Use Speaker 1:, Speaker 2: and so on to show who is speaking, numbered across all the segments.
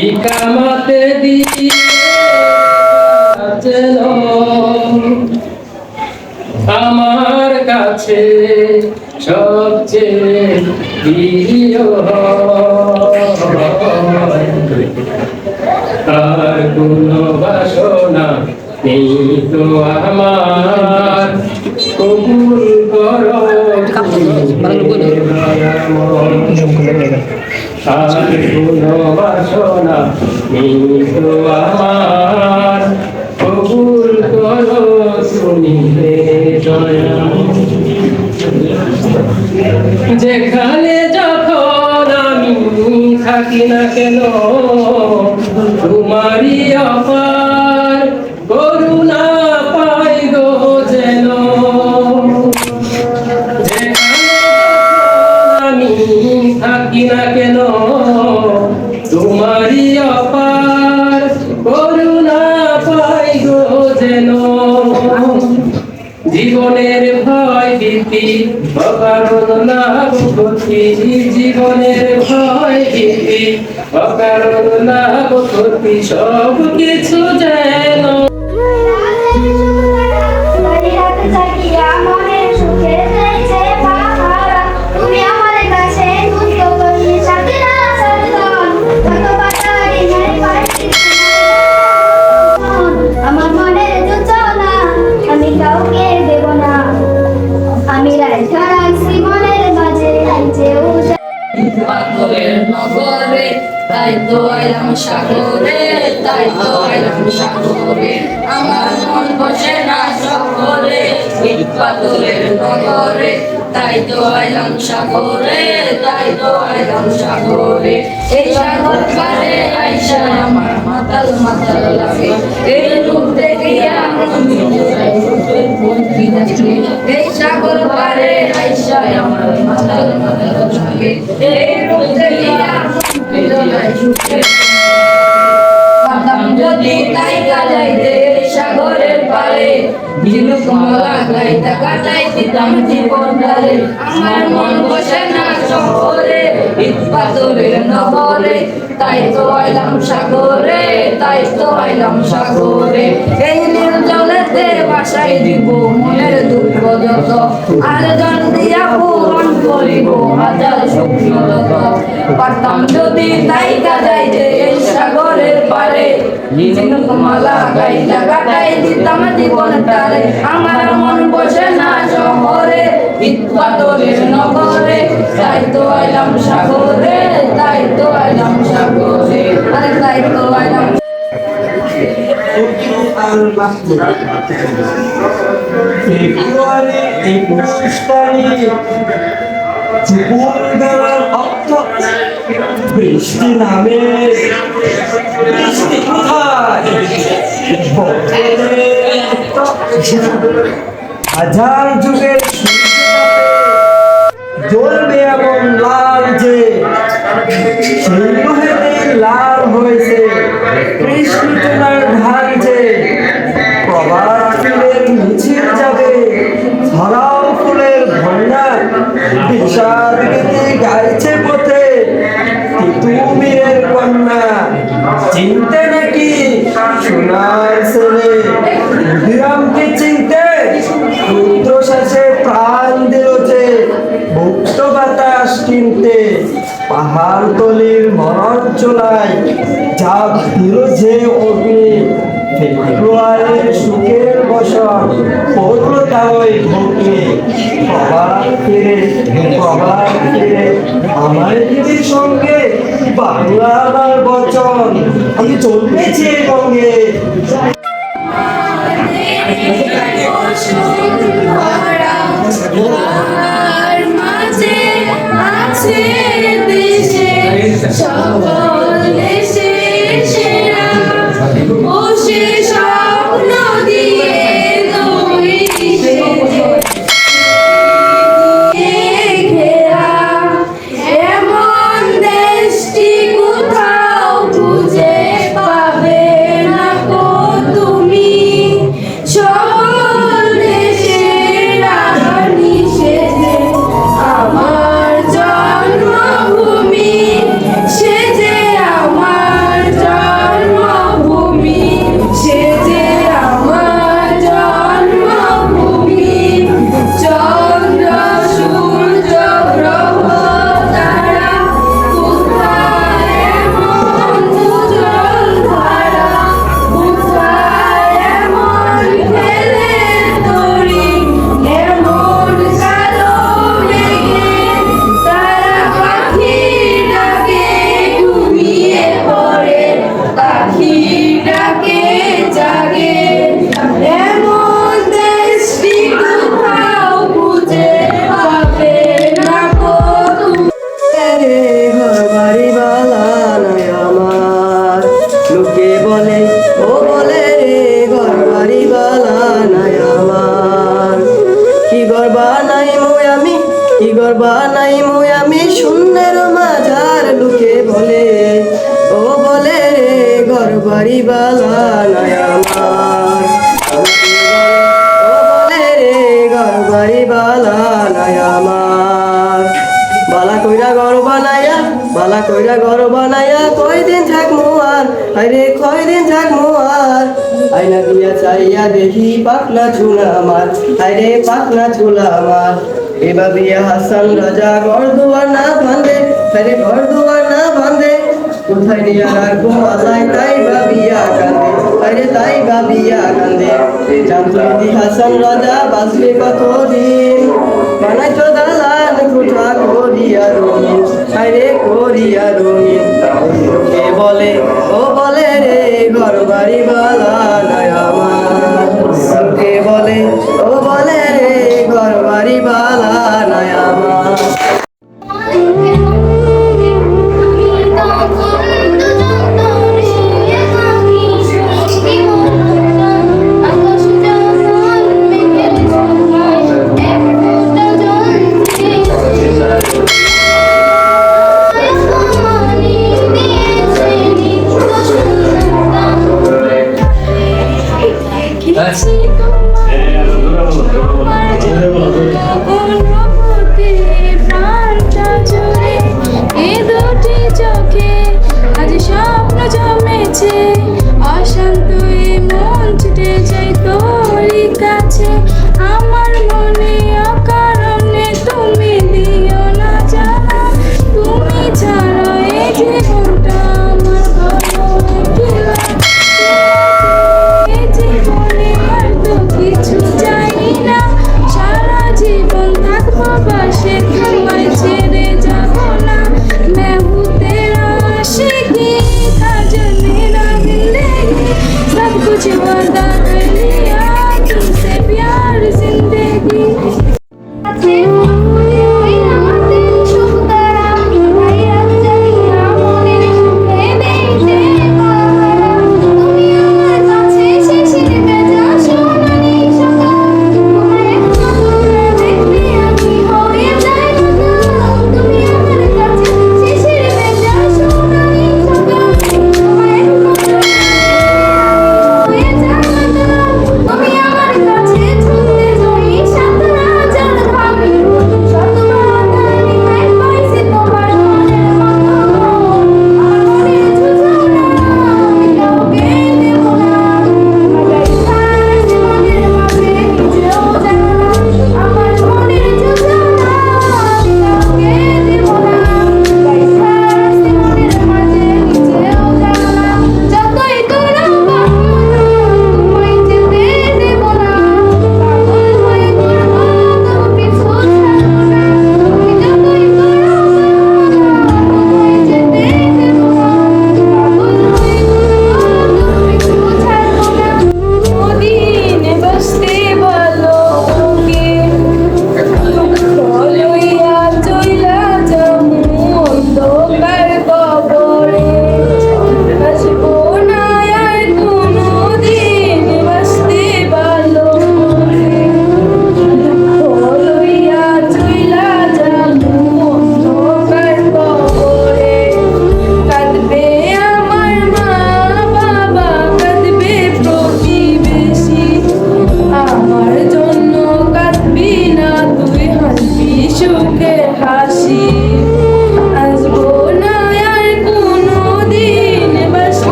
Speaker 1: ইকামাতে দিয়ে আমার কাছে সবচেয়ে প্রিয়। হয়। কোনো বাসনা নেই তো আমার। কবুল করো। আমার কবুল শুনিলে দয়া যেখানে যখন আমি থাকি না কেন তোমারই অপার অকারণ লাভ ক্ষতি জীবনের ভয় ভীতি অকারণ লাভ ক্ষতি সব কিছু যেন
Speaker 2: পাথরের নগরে তাই তো আইলাম সাগরে তাই তো আইলাম সাগরে। আমার মন বসে না ইট নগরে, তাই তো আইলাম সাগরে, তাই তো আইলাম সাগরে। এই সাগর পারে আইসা আমার মাতাল মাতাল লাগে। এই রূপ দেখিয়া এই সাগর পারে আইসা আমার মাতাল মাতাল লাগে। এই যদি তাই গালাইতে সাগরের পারে ঝিনুক মালা গাইতা কাটাই দিতাম জীবনটারে আমার মন বসে না শহরে ইট পাথরের নহরে। তাই তো আইলাম সাগরে, তাই তো আইলাম সাগরে। এই নির্জলেতে বাসাই দিব মনের দুঃখ যত। আর জন দিয়া পূরণ করিব হাজার শক্তি যত পারতাম যদি তাই গাজাইতে এই সাগরের পারে। মালা আমার মন বসে না শহরে। ইৎপাতরের নগরে তাই আইলাম সাগরে তাই তো আইলাম সাগরে। আরে তাই আইলাম
Speaker 3: ফেব্রুয়ারি তারিখ অর্থাৎ বৃষ্টি নামে বৃষ্টি হাজার সূর্যতাপে জ্বলবে এবং লাল যে সেই লাল হয়েছে কৃষ্ণচূড়ার দিল যে অগ্নি ফেব্রুয়ারির সুখের বসন পড়ল তাই ভোগে প্রভাত ফিরে প্রভাত ফিরে, আমার দিদির সঙ্গে বাংলা আমার বচন, আমি এই বঙ্গে।
Speaker 2: আর মাঝে আছে সকল দেশে সেরা স্বপ্ন দিয়ে দুই
Speaker 4: বাড়ি বালা নাই আমার ও বলে রে ঘর বাড়ি বালা নাই আমার বালা কইরা ঘর বানায়া বালা কইরা ঘর বানায়া কয়দিন থাকমু আর আরে কয়দিন থাকমু আর আয়না দিয়া চাইয়া দেখি পাকনা চুলা আমার আরে পাকনা চুলা আমার এবার হাসান রাজা ঘর না ভাঙে আরে ঘর ছাড়িয়া রাখব আলাই তাই ভাবিয়া কান্দে আরে তাই ভাবিয়া কান্দে জানতুই হাসান রাজা বাঁচবে কতদিন? বানাই তো দালান কুঠা করিয়া রঙিন আরে করিয়া রঙিন। লোকে বলে? ও বলে রে ঘর বাড়ি বালা নাই আমার লোকে বলে? ও বলে রে ঘর বাড়ি বালা নাই আমার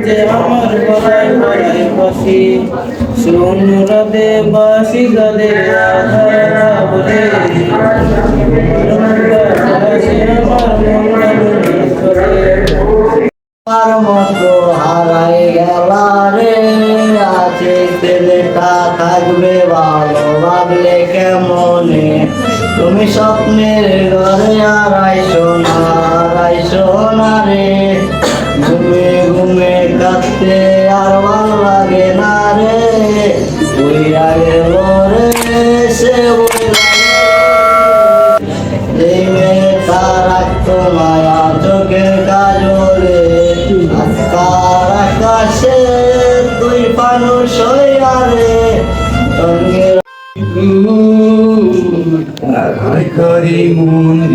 Speaker 5: হইতে আমার
Speaker 4: গলায় গলায় বসি সুনুরদে বাসি গলে রাধা বলে আমার মতো হারাই গেলারে আছে ছেলেটা থাকবে ভালো ভাবলে কেমনে তুমি স্বপ্নের ঘরে আর আইসো না আইসো রে তুমি এসে
Speaker 1: এই মেয়েটা রাখতো
Speaker 6: মায়া চোখের কাজলে আজকার আকাশে দুই মানুষ করি মন্দির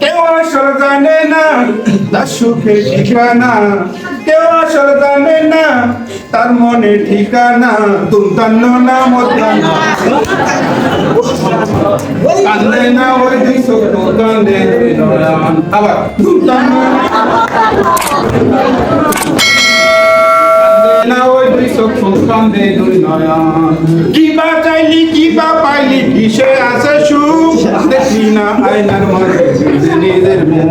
Speaker 6: কেউ আসলে না তার সুখে ঠিকানা। তার মনে ঠিকানা তুমতান্ন না মতান্ন কান্দে না ওই দুই আবার চোখ কান্দে দুই নয়ন কিবা চাইলি কিবা পাইলি কিসে আছে সুখ? দেখি না আয়নার মাঝে নিজে নিজের মুখ।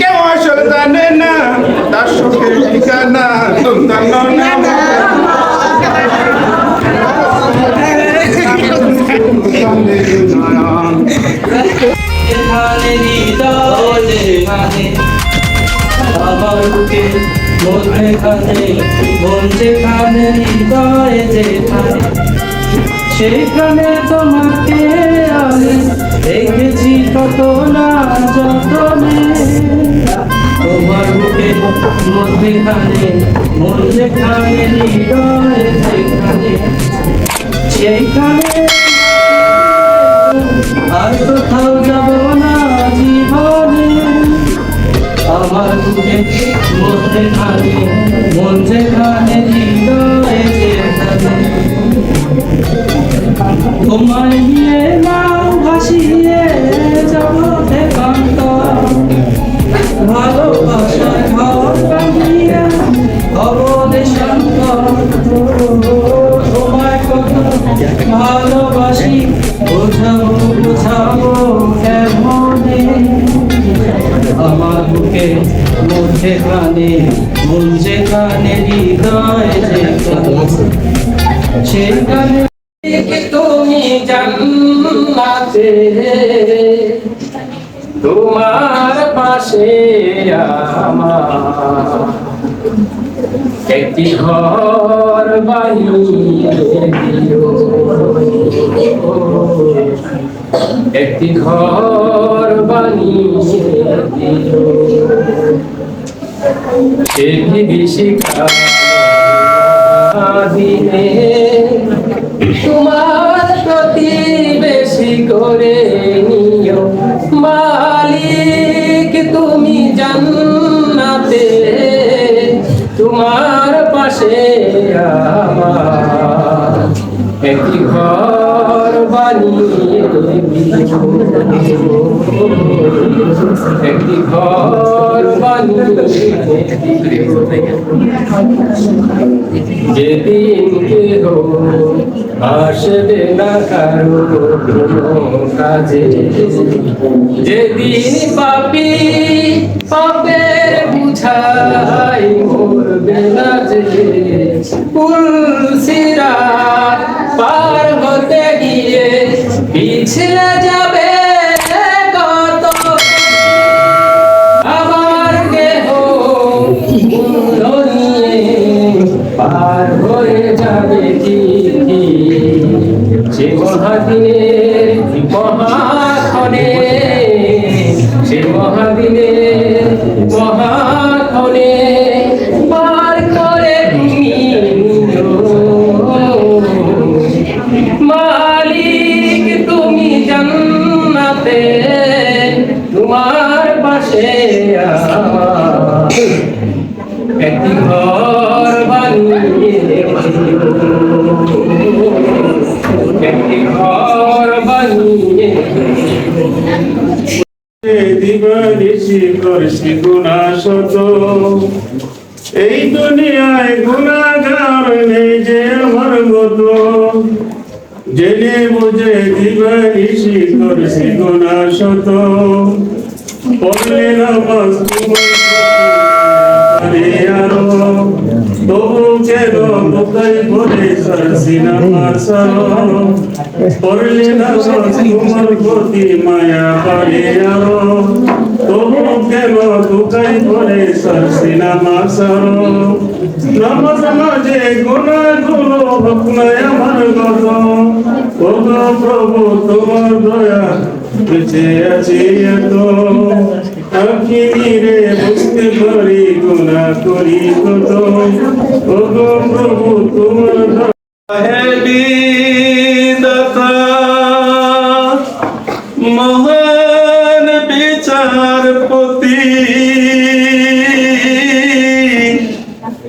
Speaker 6: কেউ আসল জানে না তার সুখের ঠিকানা সন্তান না
Speaker 1: এখানে হৃদয় বুকে মধ্যে খানে মন যেখানে, হৃদয় যেখানে সেখানে তোমাকে আমি দেখেছি কত না যতনে। তোমার বুকে মধ্যে খানে মন যেখানে, হৃদয় যেখানে সেইখানে আর কোথাও যাব না জীবনে। আমার বুকে মধ্যে খানে মন যেখানে হৃদয়ে যেখানে তোমায় পাশে আমার। একটি ঘর একটি ঘর বানিয়ে সে বিভীষিকা দিনে তোমার প্রতি বেশি করে নিও মালিক। তুমি জান্নাতে তোমার পাশে একটি ঘর বানিয়ে একটি ঘর যেদিন কেহ আসবে না কারও কাজে যেদিন পাপি বুঝাই মরবে না যে তুলসিরা পার হতে গিয়ে পিছলে যাবে ঘর বানিয়ে।
Speaker 6: দিবানিশি করছি গুণা শত এই দুনিয়ায় গুণাগার নেই যে আমার মতো। জেনে বুঝে দিবানিশি করছি গুণা শত পড়লে আরও। তবু কেন কোথায় ভরে সারছি নামাজ সারো। পড়লে নামাজ তোমার প্রতি মায়া পারে আরও। তবু কেন কোথায় ভরে সারছি নামাজ সারো? নামাজ মাঝে গুণা গুলো ভক্নায় আমার গত ও প্রভু, তোমার দয়া বেঁচে আছি এত। আখি বুঝতে পারি গুণা করি প্রভু তোমার
Speaker 7: মহান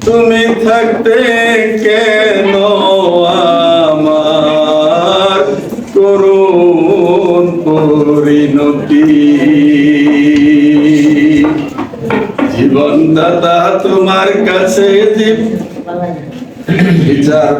Speaker 7: তুমি থাকতে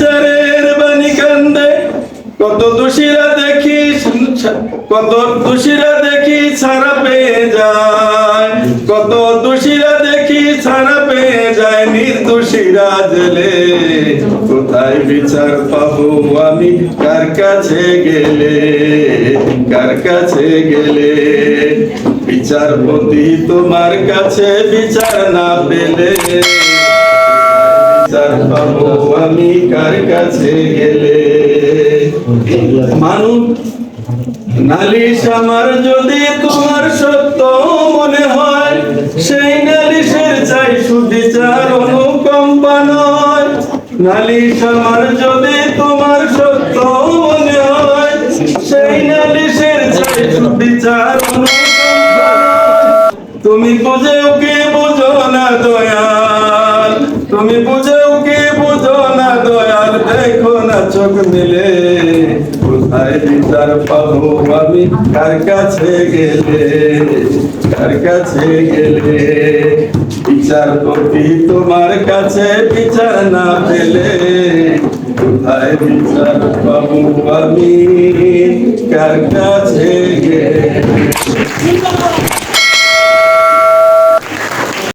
Speaker 7: ধারে বাণী কান্দে। কত দোষীরা দেখি কত দোষীরা দেখি ছাড়া পেয়ে যায়। কত দোষীরা দেখি ছাড়া পেয়ে যায়, নির্দোষীরা জেলে। কোথায় বিচার পাবো আমি? কার কাছে গেলে? কার কাছে গেলে? বিচারপতি তোমার কাছে বিচার না পেলে। আমি কার কাছে গেলে মানুষ নালিশ আমার যদি তোমার সত্য মনে হয়, সেই নালিশের চাই সুবিচার অনুকম্পা নয়। নালিশ আমার যদি তোমার সত্য মনে হয়, সেই নালিশের চাই সুবিচার তুমি বুঝেও কে বুঝো না দয়াল তুমি বুঝেও কি বুঝো না দয়াল? দেখো না চোখ মিলে। কোথায় বিচার পাবো আমি? কার কাছে গেলে? কার কাছে গেলে? বিচার করবি তোমার কাছে বিচার না পেলে। কোথায় বিচার পাবো আমি? কার কাছে গেলে?